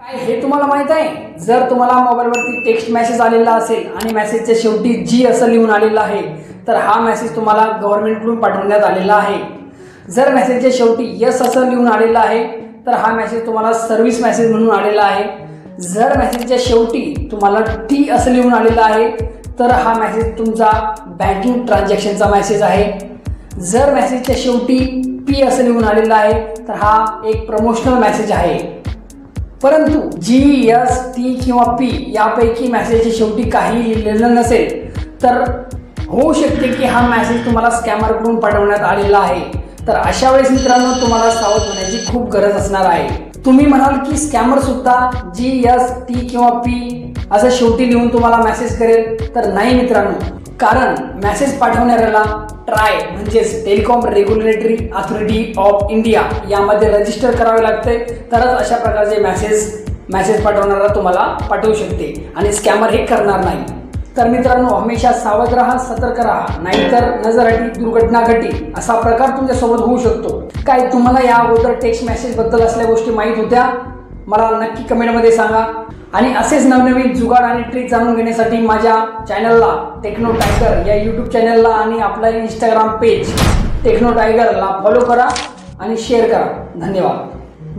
काय हे तुम्हाला माहीत आहे? जर तुम्हाला मोबाईलवरती टेक्स्ट मेसेज आलेला असेल आणि मेसेजच्या शेवटी जी असं लिहून आलेलं आहे तर हा मेसेज तुम्हाला गव्हर्नमेंटकडून पाठवण्यात आलेला आहे. जर मेसेजच्या शेवटी यस असं लिहून आलेलं आहे तर हा मेसेज तुम्हाला सर्व्हिस मेसेज म्हणून आलेला आहे. जर मेसेजच्या शेवटी तुम्हाला टी असं लिहून आलेलं आहे तर हा मेसेज तुमचा बँकिंग ट्रान्झॅक्शनचा मेसेज आहे. जर मेसेजच्या शेवटी पी असं लिहून आलेलं आहे तर हा एक प्रमोशनल मेसेज आहे. परंतु जी एस टी किंवा पी यापैकी मॅसेजच्या शेवटी काही लिहिलेलं नसेल तर होऊ शकते की हा मॅसेज तुम्हाला स्कॅमरकडून पाठवण्यात आलेला आहे. तर अशा वेळेस मित्रांनो तुम्हाला सावध होण्याची खूप गरज असणार आहे. तुम्ही म्हणाल की स्कॅमर सुद्धा जी एस टी किंवा पी असं शेवटी लिहून तुम्हाला मेसेज करेल तर नाही मित्रांनो. कारण मेसेज पाठवणाऱ्याला ट्राय म्हणजेच telecom regulatory authority of India यामध्ये रजिस्टर करावे लागते. तरच अशा प्रकारचे मॅसेज मेसेज पाठवणारा तुम्हाला पाठवू शकते. आणि स्कॅमर हे करणार नाही. तर मित्रांनो हमेशा सावध राहा सतर्क राहा. नाहीतर नजरअटी दुर्घटना घटी. असा प्रकार तुमच्यासोबत होऊ शकतो. काय तुम्हाला या अगोदर टेक्स्ट मेसेजबद्दल असल्या गोष्टी माहीत होत्या? मला नक्की कमेंटमध्ये सांगा. आणि असेच नवनवीन जुगाड आणि ट्रिक जाणून घेण्यासाठी माझ्या चॅनलला टेक्नो टायगर या यूट्यूब चॅनलला आणि आपला इंस्टाग्राम पेज टेक्नो टायगरला फॉलो करा आणि शेअर करा. धन्यवाद.